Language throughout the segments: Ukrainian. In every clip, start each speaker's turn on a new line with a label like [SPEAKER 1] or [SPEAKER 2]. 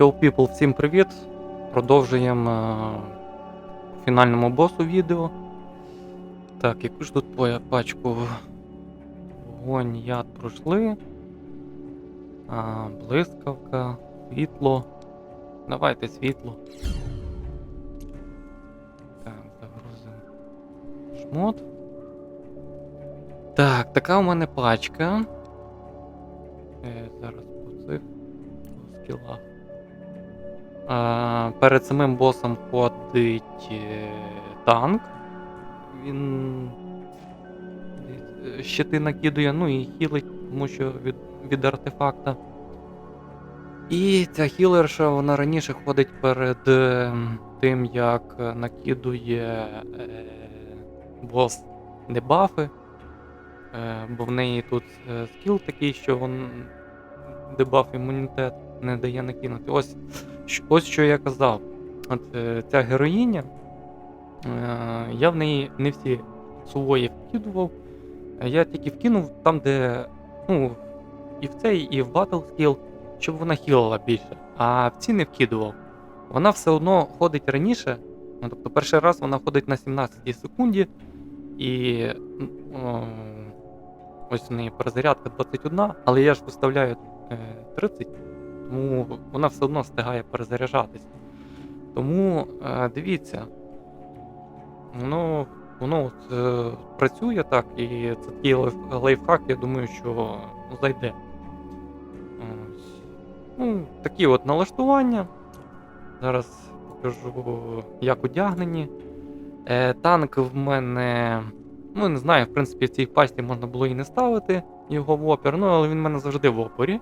[SPEAKER 1] Yo people, всім привіт! Продовжуємо е, фінальному босу відео. Так, яку ж тут пачку вогонь яд пройшли. А, блискавка, світло. Давайте світло. Так, загрузимо шмот. Так, така у мене пачка. Е, зараз по цих скілах. Перед самим босом ходить е, танк. Він е, щити накидує, ну і хілить, тому що від, від артефакта. І ця хілерша, вона раніше ходить перед е, тим, як накидує бос дебафи. Бо в неї тут скіл такий, що він дебаф імунітет не дає накинути. Ось, ось що я казав. От е, ця героїня, е, я в неї не всі сувої вкидував. Е, Я тільки вкинув там, де. Ну, і в цей, і в Battle Skill, щоб вона хілила більше. А в ці не вкидував. Вона все одно ходить раніше. Ну, тобто перший раз вона ходить на 17 секунді, і о, ось в неї перезарядка 21, але я ж виставляю е, 30, тому вона все одно встигає перезаряджатись. Тому е, дивіться, воно, воно от, е, працює так, і це такий лайф- лайфхак, я думаю, що зайде. Ось. Ну, такі от налаштування. Зараз покажу, як одягнені. Е, танк в мене. Ну, не знаю, в принципі, в цій пасті можна було і не ставити його в опір, ну, але він в мене завжди в опорі.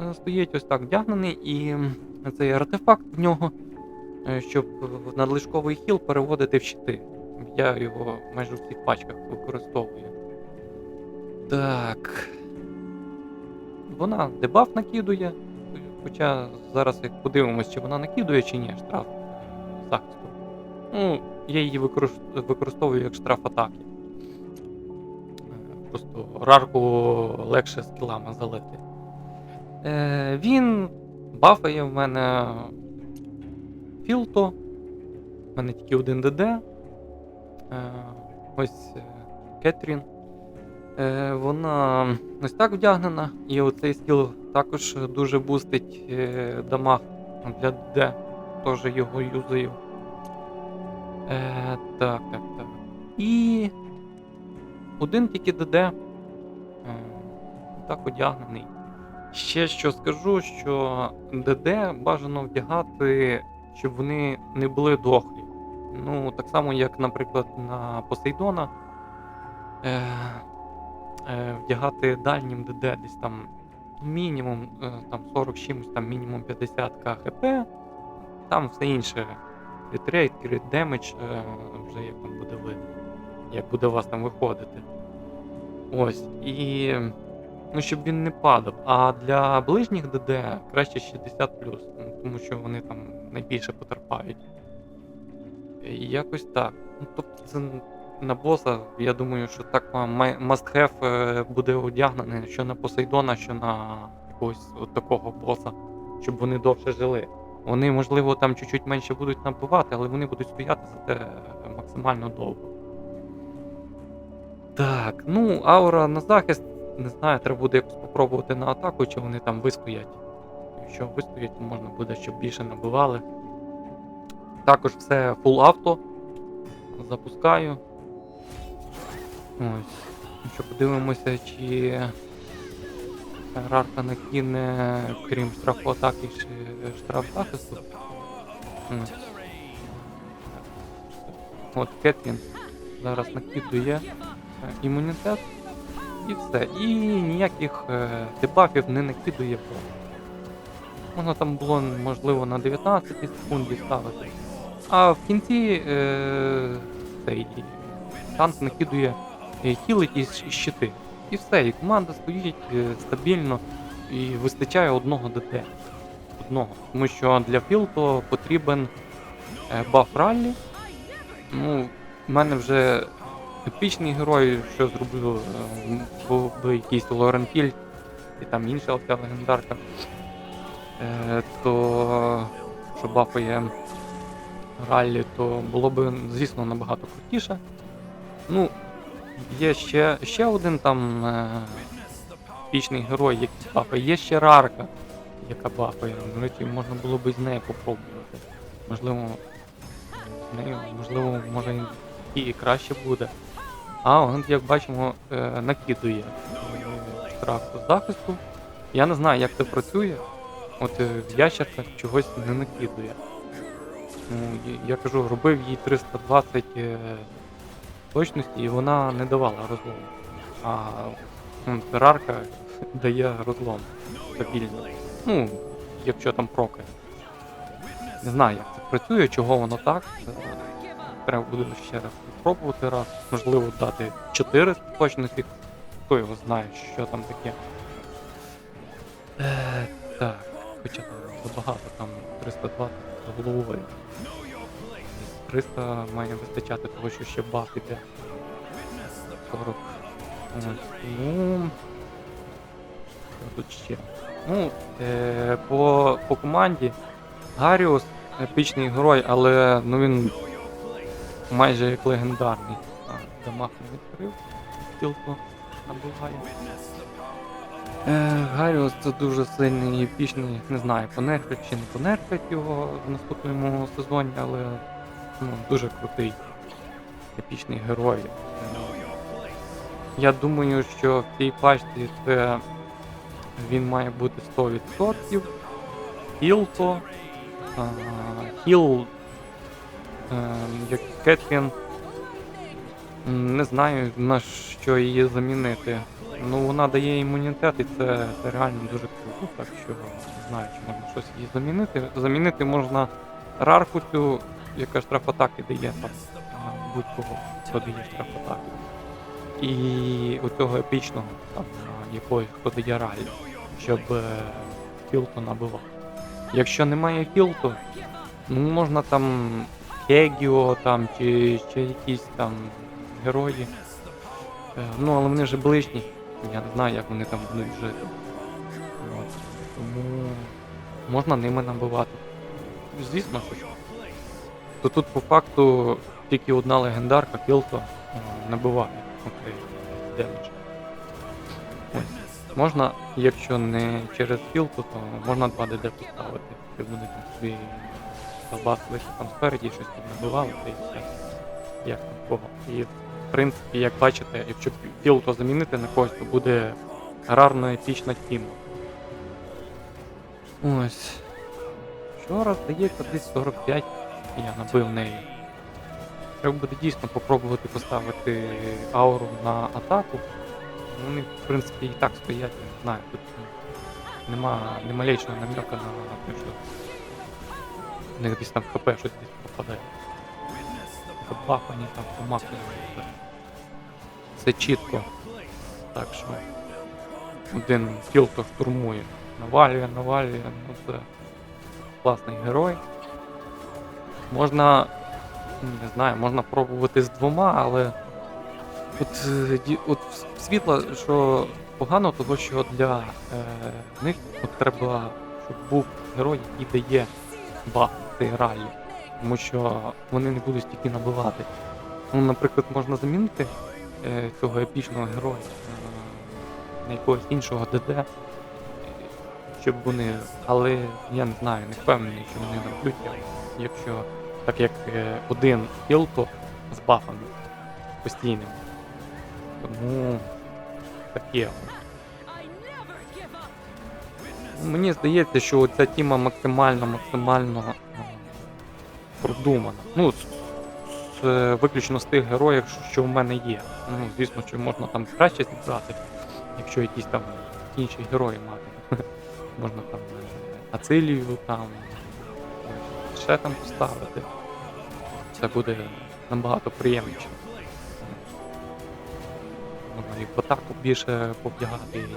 [SPEAKER 1] Е, Стоїть ось так вдягнений, і цей артефакт в нього, е, щоб надлишковий хіл переводити в щити. Я його майже у всіх пачках використовую. Так. Вона дебаф накидує. Хоча зараз як подивимось, чи вона накидує, чи ні, штраф е, захисту. Ну, я її використовую як штраф атаки. Просто рарку легше скілами залити. Е, він бафає в мене філто. В мене тільки один ДД. Е, ось е, Кетрін. Е, вона ось так вдягнена, і оцей скіл також дуже бустить е, дамаг для ДД. Теж його юзаю. Е, так, так, так. І один тільки ДД. Е, так одягнений. Ще що скажу, що ДД бажано вдягати, щоб вони не були дохлі. Ну, так само, як, наприклад, на Посейдона. Е, е, вдягати дальнім ДД десь там мінімум е, там 40 чимось, там мінімум 50 КХП. Там все інше. Ретрейт, крит демедж, е, вже як там буде видно, як буде у вас там виходити. Ось. І. Ну, щоб він не падав. А для ближніх ДД краще 60 ну, тому що вони там найбільше потерпають. Якось так. Ну, тобто це на боса, я думаю, що так вам май- must have е, буде одягнений що на Посейдона, що на якогось от такого боса, щоб вони довше жили. Вони, можливо, там чуть-чуть менше будуть набивати, але вони будуть стояти за те максимально довго. Так, ну, аура на захист, не знаю, треба буде якось спробувати на атаку, чи вони там вистоять. Якщо вистоять, то можна буде, щоб більше набивали. Також все full авто. Запускаю. Ось. Ну що, подивимося, чи рарка накине, крім штрафу атаки, чи штраф захисту. От Кетрін зараз накидує е, імунітет і все. І ніяких е, дебафів не накидує бот. Можна там було, можливо, на 19 секунді ставити. А в кінці е, цей танк накидує е, хілить і щити. І все, і команда стоїть е, стабільно і вистачає одного ДТ. Одного. Тому що для філту потрібен е, баф раллі. Ну, в мене вже епічний герой, що зробив, е, був би якийсь Лорен Фільд і там інша оця легендарка. е, то що бафає раллі, то було б, звісно, набагато крутіше. Ну, є ще, ще один там е, епічний герой, який бафає. Є ще рарка, яка бафає. До речі, можна було б з нею попробувати. Можливо, нею, можливо, може і, краще буде. А, он, як бачимо, е, накидує з захисту. Я не знаю, як це працює. От е, в ящерках чогось не накидує. Ну, я- кажу, робив їй 320 е, точності, і вона не давала розлому. А Терарка дає розлом стабільно. Ну, якщо там проки. Не знаю, як це працює, чого воно так. Треба буде ще раз спробувати раз. Можливо, дати 4 точності. Хто його знає, що там таке. Е, так, хоча забагато, там 320 за головою. 300 має вистачати того, що ще баф іде. 40. Ну. Тут ще? Ну, е, по, по команді Гаріус епічний герой, але ну він майже як легендарний. А, дамаг не відкрив. Тілко набиває. Е, Гаріус це дуже сильний і епічний, не знаю, понерфять чи не понерфять його в наступному сезоні, але ну, дуже крутий епічний герой. Я думаю, що в цій пачці це він має бути 100%. Хілто. Хіл. Е, Як Кеткін. М, Не знаю на що її замінити. Ну вона дає імунітет і це, це реально дуже круто, так що не знаю, чи можна щось її замінити. Замінити можна рарку цю, яка штрафатаки дає там будь-кого, хто дає штрафатаки. І у цього епічного, там, якогось, хто дає ралі, щоб е, філту набивав. Якщо немає філту, ну можна там Хегіо там чи ще якісь там герої. Е, Ну, але вони вже ближні. Я не знаю, як вони там будуть жити. От. Тому можна ними набивати. Звісно, що. То тут по факту тільки одна легендарка Кілто е, набиває демедж. Можна, якщо не через Кілту, то можна 2 ДД поставити. І вони там собі колбасилися там спереді, щось там набивали, та і все. Як там кого. І в принципі, як бачите, якщо Кілто замінити на когось, то буде гарно епічна тіма. Ось. Вчора, здається, десь 45 я набив неї. Треба буде дійсно попробувати поставити ауру на атаку. Вони, в принципі, і так стоять, я не знаю, тут нема ні малейшого намека на те, що в них десь там ХП щось десь пропадає. Забахані там по максимуму. все. Все чітко. Так що один кілто штурмує. Навалює, навалює, ну це класний герой. Можна, не знаю, можна пробувати з двома, але от, е, от світло, що погано, того що для е, них треба, щоб був герой, який дає баф цей ралі. Тому що вони не будуть стільки набивати. Ну, наприклад, можна замінити е, цього епічного героя е, на якогось іншого ДД, е, щоб вони. Але я не знаю, не впевнений, що вони наб'ють, якщо так як е, один кілто з бафами постійним. Тому таке. Мені здається, що ця тіма максимально максимально е, продумана. Ну, з, е, виключно з тих героїв, що в мене є. Ну, звісно, що можна там краще зібрати, якщо якісь там інші герої мати. можна там е, Ацилію там, ще там поставити. Це буде набагато приємніше. Можна і в атаку більше повдягати.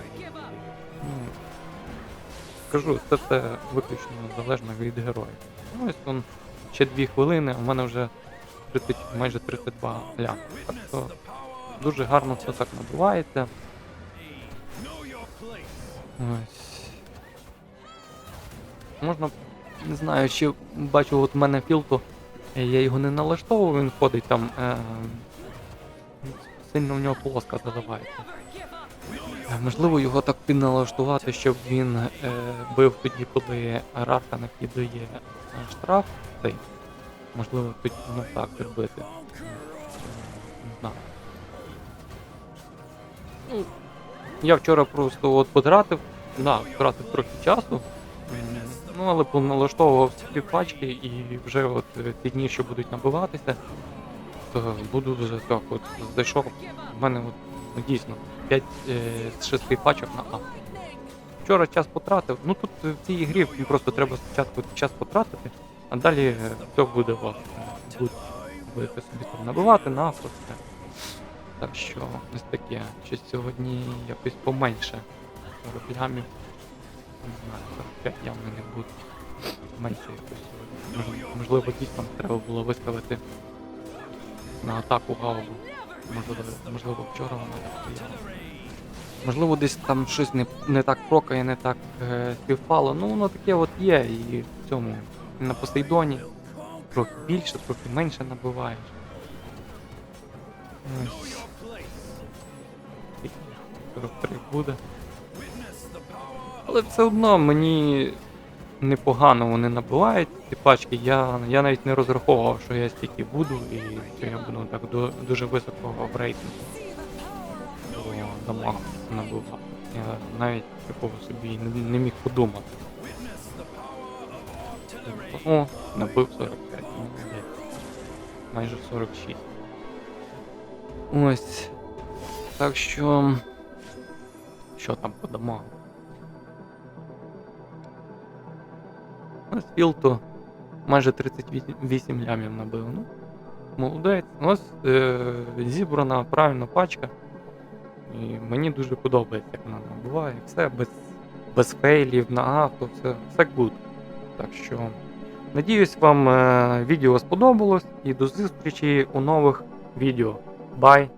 [SPEAKER 1] Кажу, це все виключно залежно від героїв. Ну, ось он ще 2 хвилини, у мене вже 30, майже 32 лями. Так що дуже гарно все так набувається. Ось. Можна, не знаю, чи бачу, от в мене філту, е, я його не налаштовував, він ходить там. Е, сильно в нього полоска заливається. Е, Можливо, його так підналаштувати, щоб він е, бив тоді, коли Рарка накидує е, штраф цей. Можливо, тоді ну, так зробити. Е. Ну, я вчора просто от потратив, да, втратив трохи часу. Ну, але поналаштовував всі пачки і вже от ті дні, що будуть набиватися, то буду так от зайшов. У мене от ну, дійсно 5 е, з 6 пачок на А. Вчора час потратив. Ну тут в цій грі просто треба спочатку час потратити, а далі е, все буде вас. будете собі там набивати на все. Так що ось таке. Щось сьогодні якось поменше 40 лямів. Не знаю, 45 явно не буде. Менше якось сьогодні. Можливо, дійсно треба було виставити на атаку галубу. Можливо, можливо вчора вона так стояла. Можливо, десь там щось не, не так прокає, не так е, співпало. Ну, воно таке от є, і в цьому на Посейдоні трохи більше, трохи менше набиваєш. Ось. 43 буде. Але все одно мені непогано вони набивають ці пачки. Я, я навіть не розраховував, що я стільки буду і що я буду так до, дуже високо в рейтингу до дамагу набивати. Я навіть такого собі не, не міг подумати. О, набив 45. Майже 46. Ось. Так що. Що там по дамагу? Ось Філту майже 38 лямів набив. Ну, молодець. Ось е, зібрана правильно пачка. І мені дуже подобається, як вона набуває. Все без, без фейлів на авто, все, все good. Так що, надіюсь, вам е, відео сподобалось і до зустрічі у нових відео. Бай!